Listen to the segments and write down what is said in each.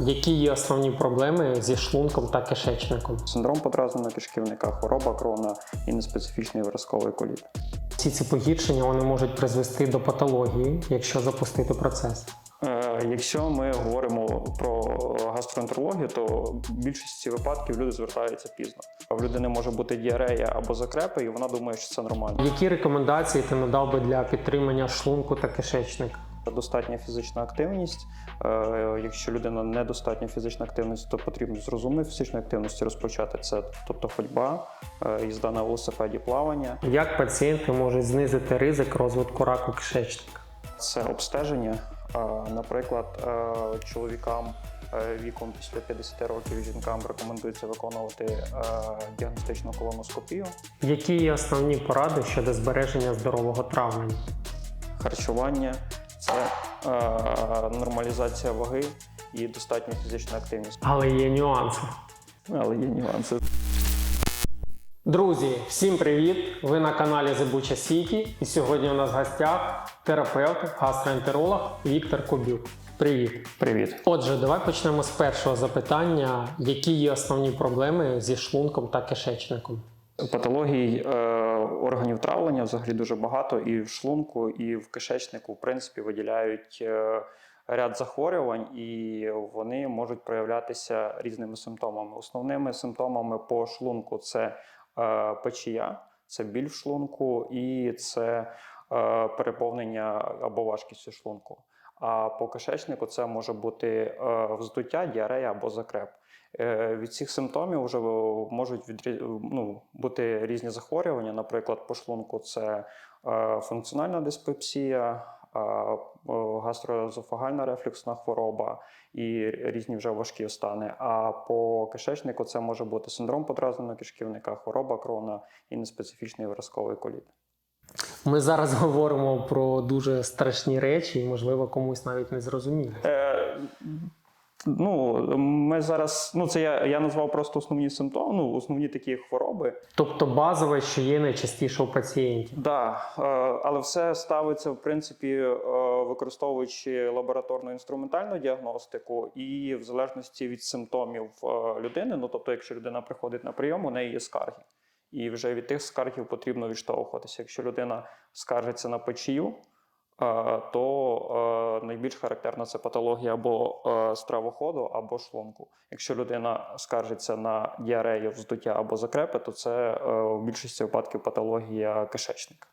Які є основні проблеми зі шлунком та кишечником? Синдром подразненого кишківника, хвороба крона і неспецифічний виразковий коліт. Всі ці погіршення вони можуть призвести до патології, якщо запустити процес. Е, Якщо ми говоримо про гастроентерологію, то в більшості випадків люди звертаються пізно. В людини може бути діарея або закрепи, і вона думає, що це нормально. Які рекомендації ти надав би для підтримання шлунку та кишечника? Достатня фізична активність. Е, Якщо людина недостатня фізична активність, то потрібно з розумної фізичної активності розпочати це, тобто ходьба, е, їзда на велосипеді, плавання. Як пацієнти можуть знизити ризик розвитку раку кишечника? Це обстеження. Наприклад, е, чоловікам віком після 50 років жінкам рекомендується виконувати діагностичну колоноскопію, Які є основні поради щодо збереження здорового травлення? харчування, це е, нормалізація ваги і достатня фізична активність. Але є нюанси. Але є нюанси. Друзі, всім привіт! Ви на каналі Зебуча Сіті. І сьогодні у нас в гостях терапевт, гастроентеролог Віктор Кобюк. Привіт! Привіт. Отже, давай почнемо з першого запитання: які є основні проблеми зі шлунком та кишечником? Патологій е, органів травлення взагалі дуже багато, і в шлунку, і в кишечнику, в принципі, виділяють е, ряд захворювань, і вони можуть проявлятися різними симптомами. Основними симптомами по шлунку це е, печія, це біль в шлунку, і це е, переповнення або важкість шлунку. А по кишечнику це може бути е, вздуття, діарея або закреп. Е, Від цих симптомів вже можуть відрі... ну, бути різні захворювання. Наприклад, по шлунку це е, функціональна диспепсія, е, е, гастроезофагальна рефлюксна хвороба і різні вже важкі стани. А по кишечнику це може бути синдром подразненого кишківника, хвороба крона і неспецифічний виразковий коліт. Ми зараз говоримо про дуже страшні речі, і можливо комусь навіть не зрозуміло. Е, ну, ми зараз, ну це я, я назвав просто основні симптоми, ну, основні такі хвороби. Тобто базове, що є найчастіше у пацієнтів. Да, е, але все ставиться в принципі, е, використовуючи лабораторну інструментальну діагностику, і в залежності від симптомів е, людини. Ну тобто, якщо людина приходить на прийом, у неї є скарги. І вже від тих скаргів потрібно відштовхуватися. Якщо людина скаржиться на печію, то е, найбільш характерна це патологія або е, стравоходу, або шлунку. Якщо людина скаржиться на діарею, вздуття або закрепи, то це е, в більшості випадків патологія кишечника.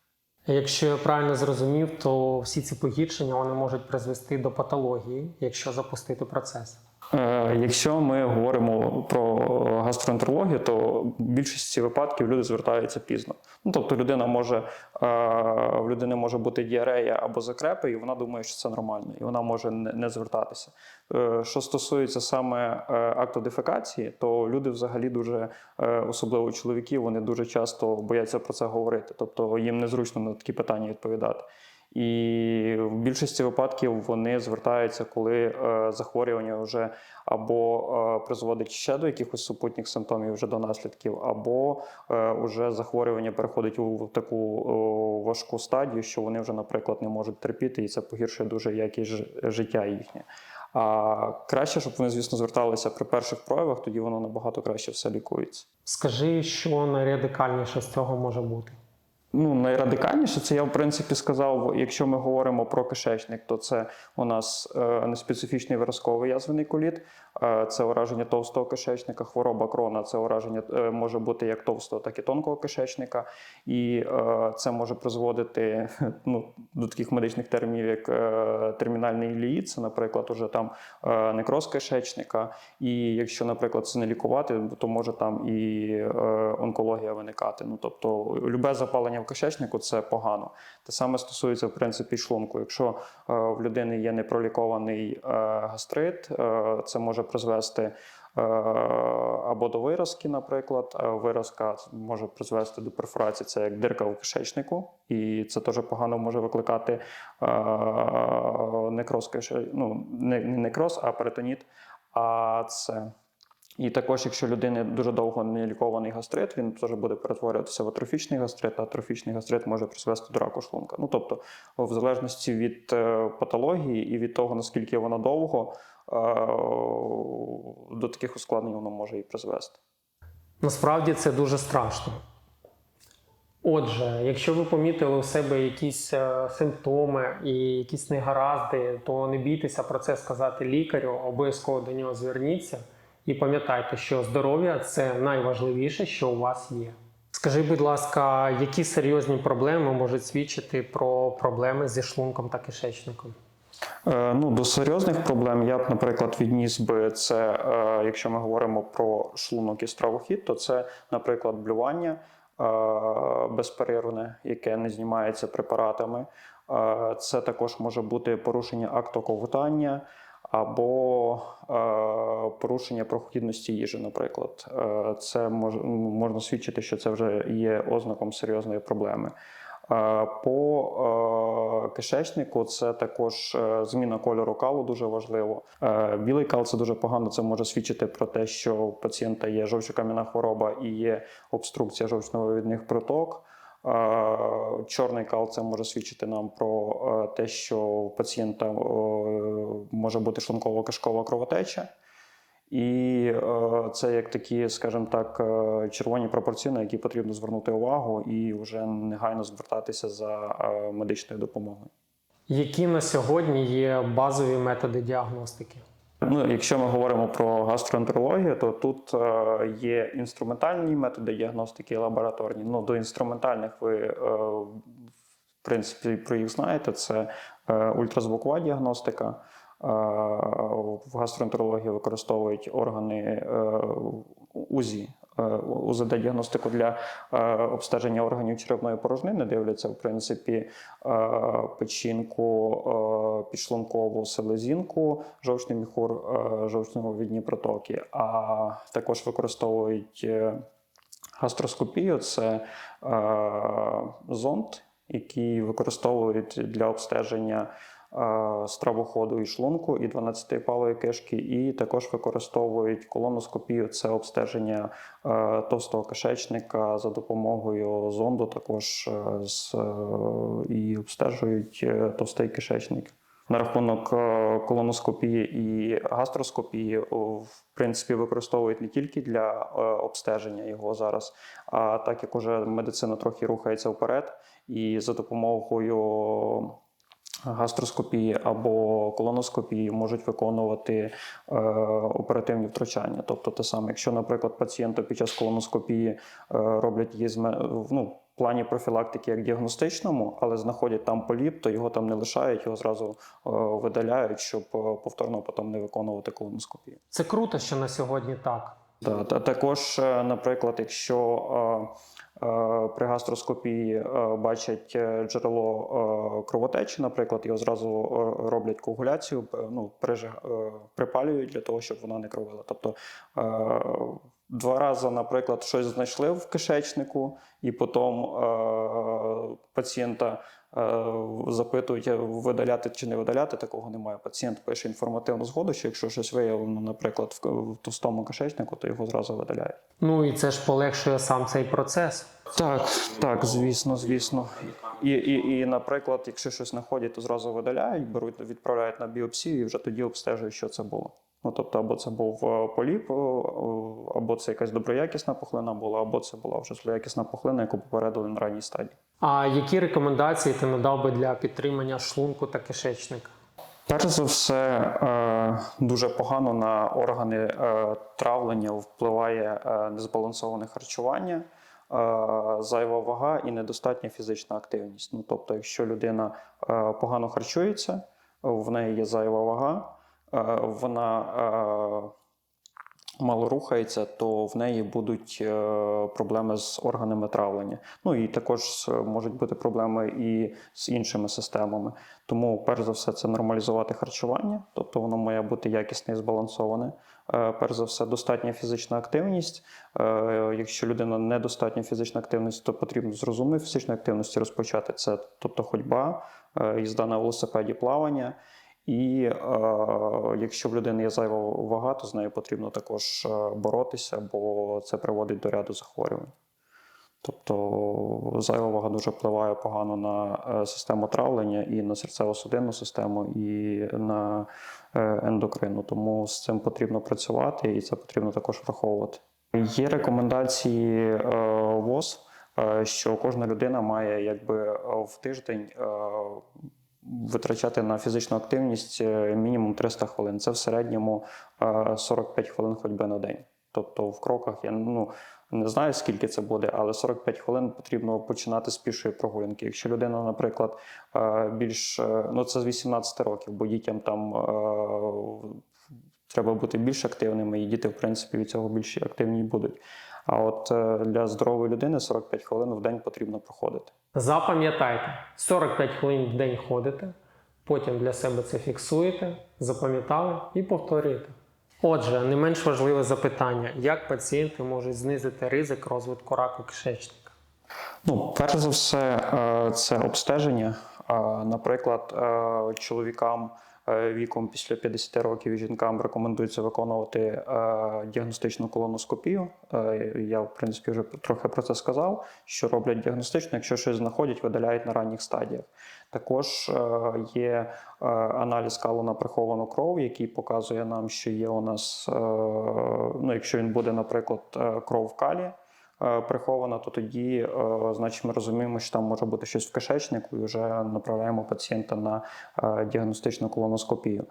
Якщо я правильно зрозумів, то всі ці погіршення вони можуть призвести до патології, якщо запустити процес. Е, Якщо ми говоримо про гастроентерологію, то в більшості випадків люди звертаються пізно. Ну тобто людина може е, в людини може бути діарея або закрепи, і вона думає, що це нормально, і вона може не звертатися. Е, Що стосується саме акту дефекації, то люди взагалі дуже, особливо чоловіки, вони дуже часто бояться про це говорити. Тобто їм незручно на такі питання відповідати. І в більшості випадків вони звертаються, коли е, захворювання вже або е, призводить ще до якихось супутніх симптомів, вже до наслідків, або е, вже захворювання переходить у таку о, важку стадію, що вони вже, наприклад, не можуть терпіти, і це погіршує дуже якість життя їхнє. А краще, щоб вони, звісно, зверталися при перших проявах, тоді воно набагато краще все лікується. Скажи, що найрадикальніше з цього може бути? Ну, найрадикальніше це я в принципі сказав. Якщо ми говоримо про кишечник, то це у нас е, неспецифічний виразковий язвений коліт, е, це ураження товстого кишечника, хвороба крона, це ураження е, може бути як товстого, так і тонкого кишечника, і е, це може призводити ну, до таких медичних термінів, як е, термінальний іліїд, це, наприклад, уже там е, некроз кишечника. І якщо, наприклад, це не лікувати, то може там і е, онкологія виникати. Ну тобто, любе запалення кишечнику це погано. Те саме стосується в принципі шлунку. Якщо е, в людини є непролікований е, гастрит, е, це може призвести. Або до виразки, наприклад, виразка може призвести до перфорації, це як дирка в кишечнику, і це теж погано може викликати некроз ну, не некроз, а перитоніт. А це і також, якщо людини дуже довго не лікований гастрит, він теж буде перетворюватися в атрофічний гастрит, а атрофічний гастрит може призвести до раку шлунка. Ну тобто, в залежності від е, патології і від того, наскільки вона довго, е, до таких ускладнень воно може і призвести. Насправді це дуже страшно. Отже, якщо ви помітили у себе якісь е, симптоми і якісь негаразди, то не бійтеся про це сказати лікарю, обов'язково до нього зверніться і пам'ятайте, що здоров'я це найважливіше, що у вас є. Скажи, будь ласка, які серйозні проблеми можуть свідчити про проблеми зі шлунком та кишечником? Е, Ну, до серйозних проблем я б, наприклад, відніс би це, е, якщо ми говоримо про шлунок і стравохід, то це, наприклад, блювання е, безперервне, яке не знімається препаратами. Це також може бути порушення актоковтання або е, порушення проходності їжі, наприклад. Е, Це мож, можна свідчити, що це вже є ознаком серйозної проблеми. Е, По кишечнику це також зміна кольору калу дуже важливо. Білий кал це дуже погано. Це може свідчити про те, що у пацієнта є жовчокам'яна хвороба і є обструкція жовчновивідних проток. Чорний кал це може свідчити нам про е, те, що у пацієнта е, може бути шлунково-кишкова кровотеча. І е, це як такі, скажімо так, червоні пропорції, на які потрібно звернути увагу і вже негайно звертатися за медичною допомогою. Які на сьогодні є базові методи діагностики? Ну, якщо ми говоримо про гастроентерологію, то тут е, є інструментальні методи діагностики і лабораторні. Ну, до інструментальних ви, е, в принципі, про їх знаєте. Це е, ультразвукова діагностика. В гастроентерології використовують органи УЗІ. Е, УЗД-діагностику для е, обстеження органів черевної порожнини дивляться, в принципі, е, печінку, підшлункову селезінку, жовчний міхур, жовчно-відні протоки, а також використовують гастроскопію. Це зонд, який використовують для обстеження стравоходу і шлунку, і 12-палої кишки, і також використовують колоноскопію, це обстеження е, товстого кишечника за допомогою зонду, також е, з, е, і обстежують е, товстий кишечник. На рахунок е, колоноскопії і гастроскопії, в принципі, використовують не тільки для е, обстеження його зараз, а так як уже медицина трохи рухається вперед, і за допомогою гастроскопії або колоноскопії можуть виконувати е, оперативні втручання. Тобто, те саме, якщо, наприклад, пацієнту під час колоноскопії е, роблять її ну, в плані профілактики як діагностичному, але знаходять там поліп, то його там не лишають, його зразу е, видаляють, щоб е, повторно потім не виконувати колоноскопію. Це круто, що на сьогодні так. Да, та також, е, наприклад, якщо е, при гастроскопії е, бачать е, джерело е, кровотечі, наприклад, його зразу е, роблять коагуляцію, е, ну, е, припалюють для того, щоб вона не кровила. Тобто е, два рази, наприклад, щось знайшли в кишечнику, і потім е, пацієнта е, запитують, е, видаляти чи не видаляти, такого немає. Пацієнт пише інформативну згоду, що якщо щось виявлено, наприклад, в, в товстому кишечнику, то його зразу видаляють. Ну і це ж полегшує сам цей процес. Так, так, звісно, звісно. І, і, і, наприклад, якщо щось знаходять, то зразу видаляють, беруть, відправляють на біопсію і вже тоді обстежують, що це було. Ну, тобто, або це був е, поліп, е, або це якась доброякісна пухлина була, або це була вже злоякісна пухлина, яку попередили на ранній стадії. А які рекомендації ти надав би для підтримання шлунку та кишечника? Перш за все, е, дуже погано на органи е, травлення впливає е, незбалансоване харчування, е, зайва вага і недостатня фізична активність. Ну, тобто, якщо людина е, погано харчується, в неї є зайва вага, е, вона е, мало рухається, то в неї будуть е, проблеми з органами травлення. Ну і також е, можуть бути проблеми і з іншими системами. Тому, перш за все, це нормалізувати харчування, тобто воно має бути якісне і збалансоване. Е, Перш за все, достатня фізична активність. Е, Якщо людина недостатня фізична активність, то потрібно з розумної фізичної активності розпочати це, тобто ходьба, е, їзда на велосипеді, плавання. І е, якщо в людини є зайва вага, то з нею потрібно також е, боротися, бо це приводить до ряду захворювань. Тобто зайва вага дуже впливає погано на е, систему травлення і на серцево-судинну систему, і на е, ендокрину. Тому з цим потрібно працювати, і це потрібно також враховувати. Є рекомендації ВОЗ, що кожна людина має якби в тиждень витрачати на фізичну активність е, мінімум 300 хвилин. Це в середньому е, 45 хвилин ходьби на день. Тобто в кроках я ну не знаю скільки це буде, але 45 хвилин потрібно починати з пішої прогулянки. Якщо людина, наприклад, е, більш е, ну це з 18 років, бо дітям там е, треба бути більш активними, і діти, в принципі, від цього більш активні будуть. А от е, для здорової людини 45 хвилин в день потрібно проходити. Запам'ятайте, 45 хвилин в день ходите, потім для себе це фіксуєте, запам'ятали і повторюєте. Отже, не менш важливе запитання: як пацієнти можуть знизити ризик розвитку раку кишечника? Ну, перш за все, е, це обстеження. Е, Наприклад, чоловікам віком після 50 років жінкам рекомендується виконувати е, діагностичну колоноскопію. Е, Я, в принципі, вже трохи про це сказав. Що роблять діагностично, якщо щось знаходять, видаляють на ранніх стадіях. Також е, є е, аналіз калу на приховану кров, який показує нам, що є у нас, е, ну, якщо він буде, наприклад, е, кров в калі е, прихована, то тоді, е, значить, ми розуміємо, що там може бути щось в кишечнику, і вже направляємо пацієнта на е, діагностичну колоноскопію.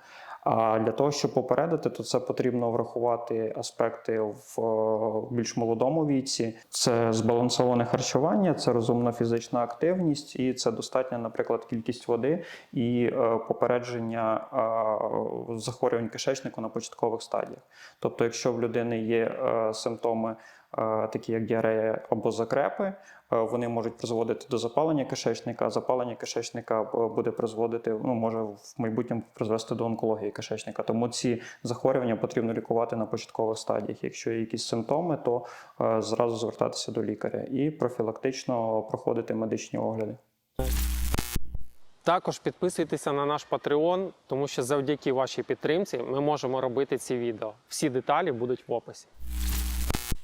А для того, щоб попередити, то це потрібно врахувати аспекти в е, більш молодому віці. Це збалансоване харчування, це розумна фізична активність, і це достатня, наприклад, кількість води і е, попередження е, захворювань кишечнику на початкових стадіях. Тобто, якщо в людини є е, симптоми, е, такі як діарея або закрепи, е, вони можуть призводити до запалення кишечника. Запалення кишечника е, буде призводити, ну може в майбутньому призвести до онкології кишечника. Тому ці захворювання потрібно лікувати на початкових стадіях. Якщо є якісь симптоми, то е, зразу звертатися до лікаря і профілактично проходити медичні огляди. Також підписуйтеся на наш Patreon, тому що завдяки вашій підтримці ми можемо робити ці відео. Всі деталі будуть в описі.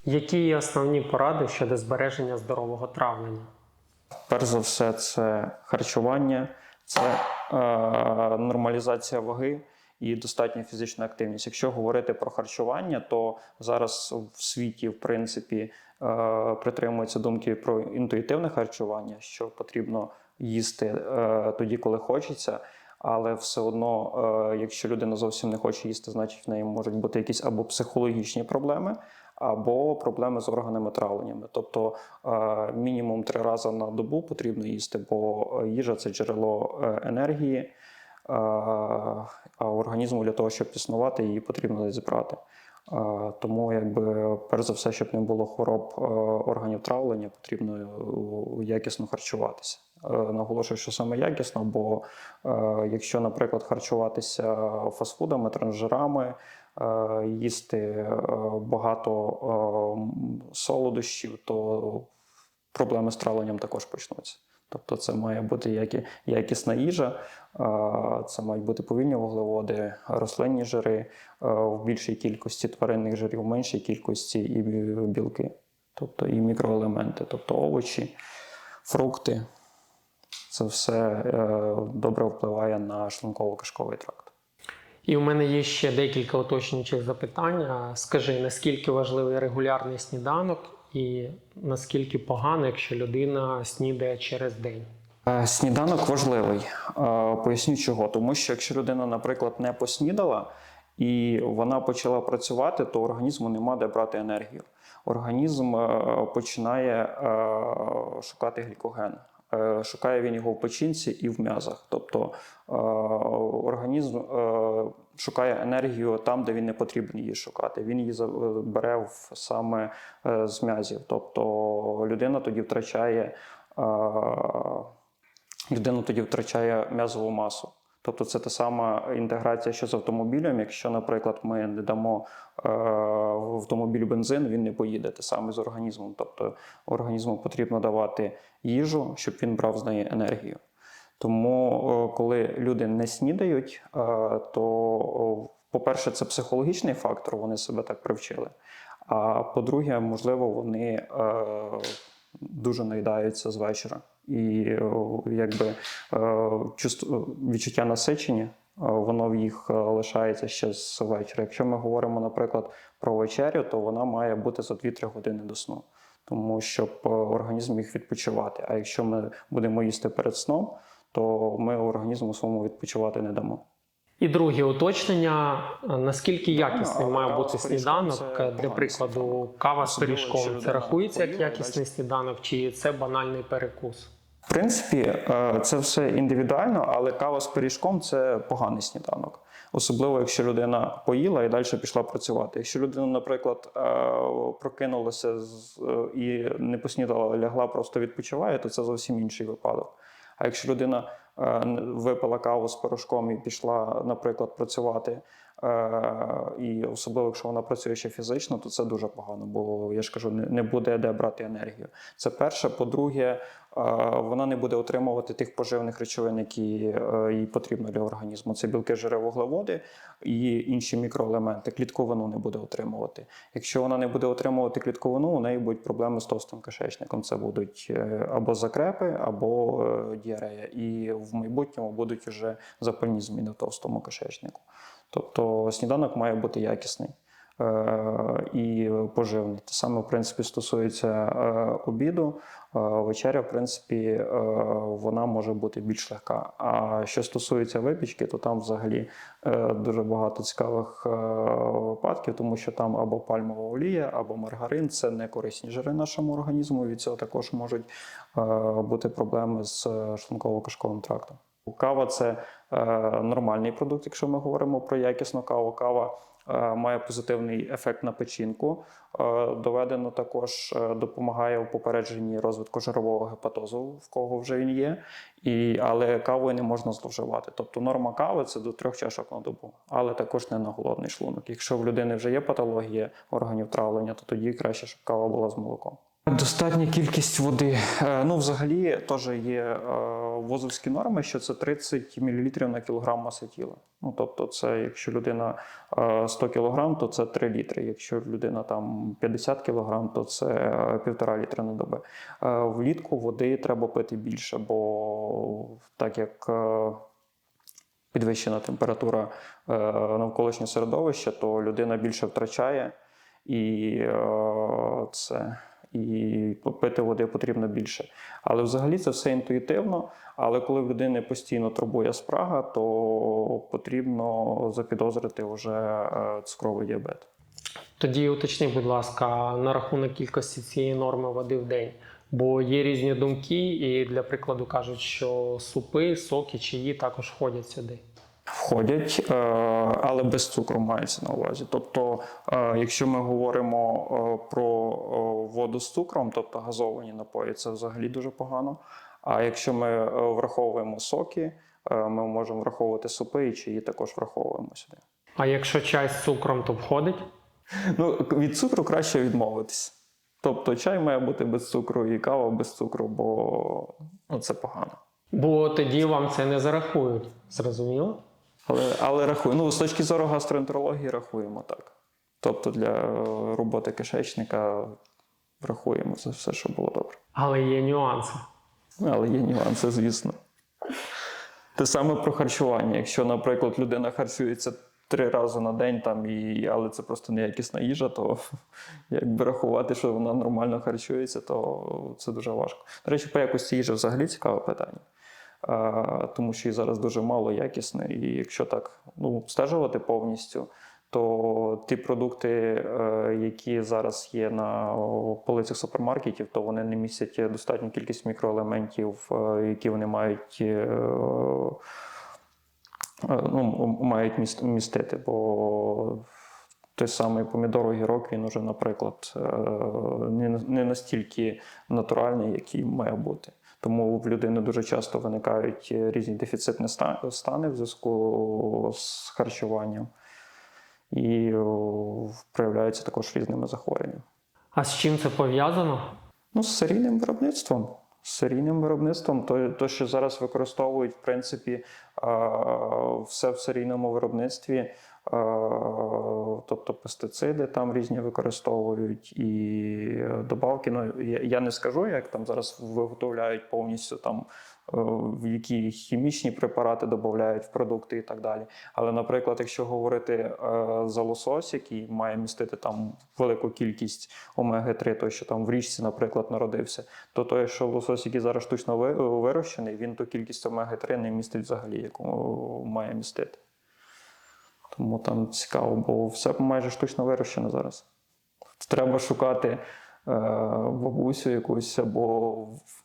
Які є основні поради щодо збереження здорового травлення? Перш за все, це харчування, це е, нормалізація ваги і достатня фізична активність. Якщо говорити про харчування, то зараз в світі, в принципі, е, притримуються думки про інтуїтивне харчування, що потрібно їсти е, тоді, коли хочеться. Але все одно, е, якщо людина зовсім не хоче їсти, значить в неї можуть бути якісь або психологічні проблеми, або проблеми з органами травленнями. Тобто е, мінімум три рази на добу потрібно їсти, бо їжа це джерело е, енергії, е, а організму для того, щоб існувати, її потрібно десь брати. Тому, якби перш за все, щоб не було хвороб органів травлення, потрібно якісно харчуватися. Наголошую, що саме якісно, бо якщо, наприклад, харчуватися фастфудами, транжирами, їсти е, багато е, солодощів, то проблеми з травленням також почнуться. Тобто це має бути які- якісна їжа, е, це мають бути повільні вуглеводи, рослинні жири е, в більшій кількості тваринних жирів, в меншій кількості і білки, тобто і мікроелементи, тобто овочі, фрукти. Це все е, добре впливає на шлунково-кишковий тракт. І у мене є ще декілька уточнюючих запитань. Скажи, наскільки важливий регулярний сніданок і наскільки погано, якщо людина снідає через день? Е, Сніданок важливий. Е, Поясню чого. Тому що якщо людина, наприклад, не поснідала і вона почала працювати, то організму нема де брати енергію. Організм е, починає шукати глікоген. Е, Шукає він його в печінці і в м'язах. Тобто е, організм е, шукає енергію там, де він не потрібен її шукати. Він її бере саме з м'язів. Тобто людина тоді втрачає. людина тоді втрачає м'язову масу. Тобто це та сама інтеграція, що з автомобілем. Якщо, наприклад, ми не дамо е, в автомобіль бензин, він не поїде те саме з організмом. Тобто організму потрібно давати їжу, щоб він брав з неї енергію. Тому, е, коли люди не снідають, е, то, по-перше, це психологічний фактор, вони себе так привчили. А по-друге, можливо, вони е, дуже наїдаються з вечора. І якби е, відчуття насичення, е, воно в їх е, лишається ще з вечора. Якщо ми говоримо, наприклад, про вечерю, то вона має бути за 2-3 години до сну, тому щоб е, організм міг відпочивати. А якщо ми будемо їсти перед сном, то ми організму своєму відпочивати не дамо. І друге уточнення: наскільки якісний але має бути сніданок? Для прикладу, кава з пиріжком це рахується як якісний сніданок, чи це банальний перекус? В принципі, е, це все індивідуально, але кава з пиріжком це поганий сніданок. Особливо, якщо людина поїла і далі пішла працювати. Якщо людина, наприклад, е, прокинулася е, і не поснідала, лягла, просто відпочиває, то це зовсім інший випадок. А якщо людина е, випила каву з порошком і пішла, наприклад, працювати, і особливо, якщо вона працює ще фізично, то це дуже погано, бо я ж кажу, не буде де брати енергію. Це перше. По-друге, е, вона не буде отримувати тих поживних речовин, які е, їй потрібно для організму. Це білки, жири, вуглеводи і інші мікроелементи. Клітковину не буде отримувати. Якщо вона не буде отримувати клітковину, у неї будуть проблеми з товстим кишечником. Це будуть е, або закрепи, або е, діарея. І в майбутньому будуть вже запальні зміни в товстому кишечнику. Тобто сніданок має бути якісний. е, І поживний. Те саме, в принципі, стосується е, обіду. Е, Вечеря, в принципі, вона може бути більш легка. А що стосується випічки, то там взагалі дуже багато цікавих випадків, тому що там або пальмова олія, або маргарин це не корисні жири нашому організму. Від цього також можуть бути проблеми з шлунково-кишковим трактом. Кава це нормальний продукт, якщо ми говоримо про якісну каву. Кава е, має позитивний ефект на печінку. Е, доведено також е, допомагає у попередженні розвитку жирового гепатозу, в кого вже він є. І, але кавою не можна зловживати. Тобто норма кави це до трьох чашок на добу, але також не на голодний шлунок. Якщо в людини вже є патологія органів травлення, то тоді краще, щоб кава була з молоком. Достатня кількість води. Е, Ну, взагалі, теж є е, вузовські норми, що це 30 мл на кілограм маси тіла. Ну, тобто, це якщо людина е, 100 кг, то це 3 літри. Якщо людина там 50 кг, то це е, півтора літра на добу. Е, Влітку води треба пити більше, бо так як е, підвищена температура е, навколишнього середовища, то людина більше втрачає і е, це. І пити води потрібно більше. Але взагалі це все інтуїтивно. Але коли в людини постійно турбує спрага, то потрібно запідозрити вже е, цукровий діабет. Тоді уточни, будь ласка, на рахунок кількості цієї норми води в день. Бо є різні думки, і для прикладу кажуть, що супи, соки, чаї також входять сюди. Входять, е, але без цукру мається на увазі. Тобто, е, якщо ми говоримо е, про воду з цукром, тобто газовані напої, це взагалі дуже погано. А якщо ми враховуємо соки, ми можемо враховувати супи і чаї також враховуємо сюди. А якщо чай з цукром, то входить? Ну, від цукру краще відмовитись. Тобто чай має бути без цукру і кава без цукру, бо ну, це погано. Бо тоді вам це не зарахують. Зрозуміло? Але, але рахую. Ну, з точки зору гастроентерології рахуємо так. Тобто для е, роботи кишечника рахуємо це все, що було добре. Але є нюанси. Ну, Але є нюанси, звісно. Те саме про харчування. Якщо, наприклад, людина харчується три рази на день, там, і, але це просто неякісна їжа, то якби рахувати, що вона нормально харчується, то це дуже важко. До речі, по якості їжі взагалі цікаве питання. Тому що її зараз дуже мало якісної, і якщо так ну, обстежувати повністю, то ті продукти, е, які зараз є на полицях супермаркетів, то вони не містять достатню кількість мікроелементів, е, які вони мають. е, Ну, мають містити, бо той самий помідор огірок, він уже, наприклад, не настільки натуральний, який має бути. Тому в людини дуже часто виникають різні дефіцитні стани в зв'язку з харчуванням і проявляються також різними захворюваннями. А з чим це пов'язано? Ну, з серійним виробництвом. Серійним виробництвом, то, то що зараз використовують, в принципі, все в серійному виробництві, тобто пестициди там різні використовують і добавки. Ну я не скажу, як там зараз виготовляють повністю там. Е, В які хімічні препарати додають в продукти і так далі. Але, наприклад, якщо говорити е, за лосось, який має містити там велику кількість омеги-3, той, що там в річці, наприклад, народився, то той, що лосось, який зараз штучно вирощений, він ту кількість омеги-3 не містить взагалі, яку має містити. Тому там цікаво, бо все майже штучно вирощено зараз. Треба шукати е, бабусю якусь або в-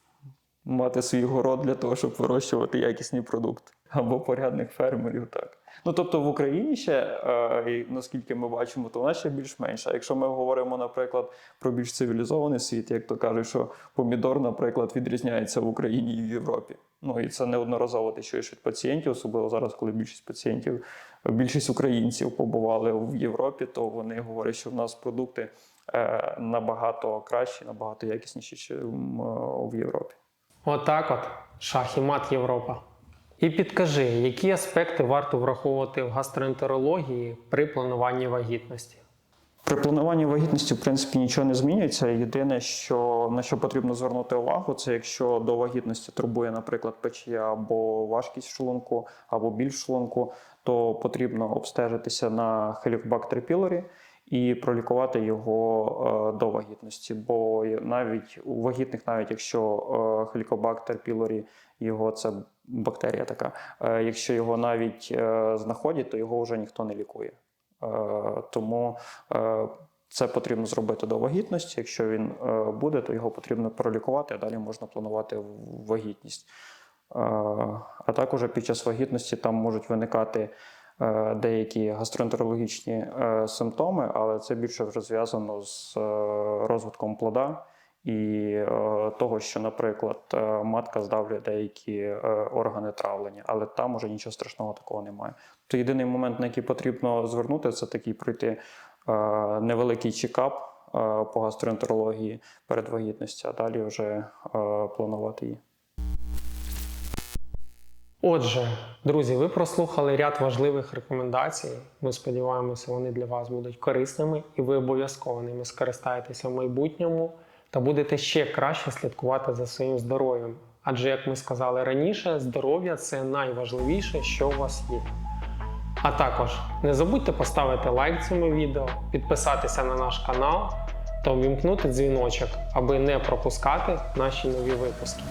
мати свій город для того, щоб вирощувати якісні продукти, або порядних фермерів. Так. Ну тобто в Україні ще, е, наскільки ми бачимо, то вона ще більш-менш. А якщо ми говоримо, наприклад, про більш цивілізований світ, як то кажуть, що помідор, наприклад, відрізняється в Україні і в Європі. Ну і це неодноразово ти чуєш від пацієнтів, особливо зараз, коли більшість пацієнтів, більшість українців побували в Європі, то вони говорять, що в нас продукти е, набагато кращі, набагато якісніші, ніж в Європі. Отак от, шах і мат Європа. І підкажи, які аспекти варто враховувати в гастроентерології при плануванні вагітності? При плануванні вагітності, в принципі, нічого не змінюється. Єдине, що на що потрібно звернути увагу, це якщо до вагітності турбує, наприклад, печія або важкість шлунку, або біль шлунку, то потрібно обстежитися на Helicobacter pylori і пролікувати його е, до вагітності. Бо навіть у вагітних, навіть якщо е, Helicobacter pylori, його це бактерія така, е, якщо його навіть знаходять, то його вже ніхто не лікує. Тому це потрібно зробити до вагітності. Якщо він буде, то його потрібно пролікувати, а далі можна планувати вагітність. А також під час вагітності там можуть виникати деякі гастроентерологічні е, симптоми, але це більше вже зв'язано з е, розвитком плода і е, того, що, наприклад, е, матка здавлює деякі е, органи травлення, але там уже нічого страшного такого немає. То єдиний момент, на який потрібно звернути, це такий пройти е, невеликий чекап е, по гастроентерології перед вагітністю, а далі вже е, планувати її. Отже, друзі, ви прослухали ряд важливих рекомендацій. Ми сподіваємося, вони для вас будуть корисними, і ви обов'язково ними скористаєтеся в майбутньому та будете ще краще слідкувати за своїм здоров'ям. Адже, як ми сказали раніше, здоров'я це найважливіше, що у вас є. А також не забудьте поставити лайк цьому відео, підписатися на наш канал та увімкнути дзвіночок, аби не пропускати наші нові випуски.